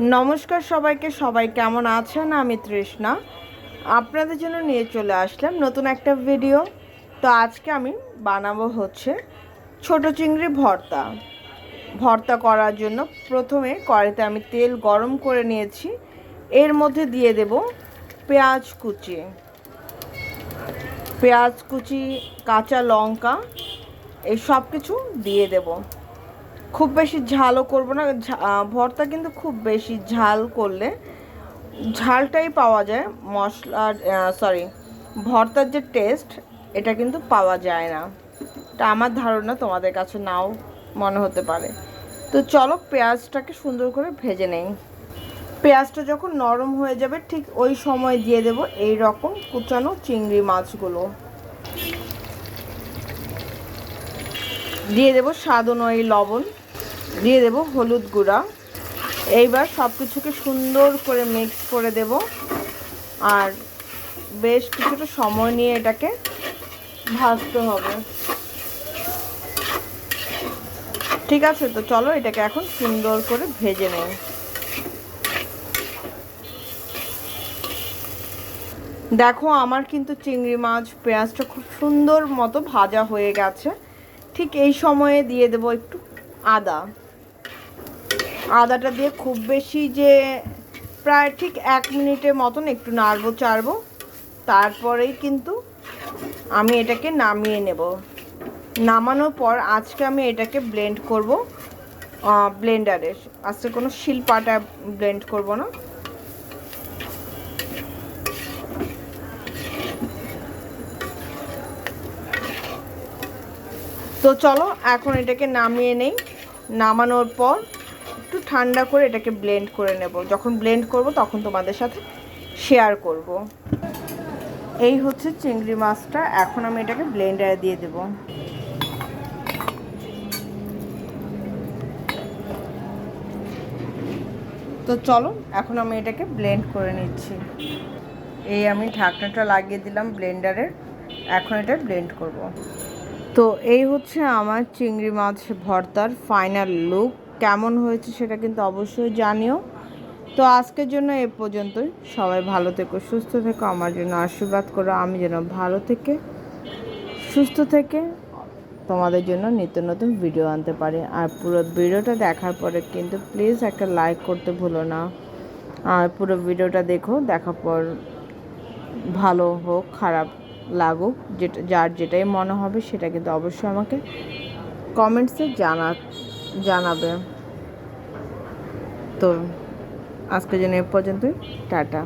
নমস্কার সবাইকে, সবাই কেমন আছেন? আমি তৃষ্ণা। আপনাদের জন্য নিয়ে চলে আসলাম নতুন একটা ভিডিও তো আজকে আমি বানাবো হচ্ছে ছোট চিংড়ি ভর্তা। ভর্তা করার জন্য প্রথমে কড়াইতে আমি তেল গরম করে নিয়েছি। এর মধ্যে দিয়ে দেব পেঁয়াজ কুচি। পেঁয়াজ কুচি, কাঁচা লঙ্কা, এই সব কিছু দিয়ে দেবো। খুব বেশি ঝালও করব না ভর্তা কিন্তু খুব বেশি ঝাল করলে ঝালটাই পাওয়া যায়। মশলার সরি ভর্তার যে টেস্ট এটা কিন্তু পাওয়া যায় না। তা আমার ধারণা, তোমাদের কাছে নাও মনে হতে পারে। তো চলো পেঁয়াজটাকে সুন্দর করে ভেজে নেই। পেঁয়াজটা যখন নরম হয়ে যাবে, ঠিক ওই সময় দিয়ে দেব এই রকম কুচানো চিংড়ি মাছগুলো। দিয়ে দেব স্বাদ অনুযায়ী লবণ। দিয়ে দেব হলুদ গুঁড়া। এইবার সব কিছুকে সুন্দর করে মিক্স করে দেব। আর বেশ কিছুটা সময় নিয়ে এটাকে ভাজতে হবে। ঠিক আছে, তো চলো এটাকে এখন সুন্দর করে ভেজে নেই। দেখো, আমার কিন্তু চিংড়ি মাছ পেঁয়াজটা খুব সুন্দর মতো ভাজা হয়ে গেছে। ঠিক এই সময়ে দিয়ে দেবো একটু আদা। আদাটা দিয়ে খুব বেশি যে প্রায় ঠিক এক মিনিটের মতন একটু নাড়বো, চাড়বো। তারপরেই কিন্তু আমি এটাকে নামিয়ে নেব। নামানোর পর আজকে আমি এটাকে ব্লেন্ড করব ব্লেন্ডারে আজকে কোনো শিল্পাটা ব্লেন্ড করব না। তো চলো, এখন এটাকে নামিয়ে নেই। নামানোর পর একটু ঠান্ডা করে এটাকে ব্লেন্ড করে নেব। যখন ব্লেন্ড করব, তখন তোমাদের সাথে শেয়ার করব। এই হচ্ছে চিংড়ি মাছটা। এখন আমি এটাকে ব্লেন্ডারে দিয়ে দেব। তো চলো, এখন আমি এটাকে ব্লেন্ড করে নিচ্ছি। এই আমি ঢাকনাটা লাগিয়ে দিলাম ব্লেন্ডারের এখন এটা ব্লেন্ড করব। তো এই হচ্ছে আমার চিংড়ি মাছ ভর্তার ফাইনাল লুক কেমন হয়েছে সেটা কিন্তু অবশ্যই জানিও। তো আজকের জন্য এ পর্যন্তই। সবাই ভালো থেকো, সুস্থ থেকো, আমার জন্য আশীর্বাদ করো, আমি যেন ভালো থেকে, সুস্থ থেকে তোমাদের জন্য নিত্য নতুন ভিডিও আনতে পারি। আর পুরো ভিডিওটা দেখার পরে কিন্তু প্লিজ একটা লাইক করতে ভুলো না। আর পুরো ভিডিওটা দেখো, দেখার পর ভালো হোক, খারাপ লাগুক, যেটা, যার যেটাই মনে হবে সেটা কিন্তু অবশ্যই আমাকে কমেন্টসে জানা, জানাবে। তো আজকের জন্য এ পর্যন্তই টাটা।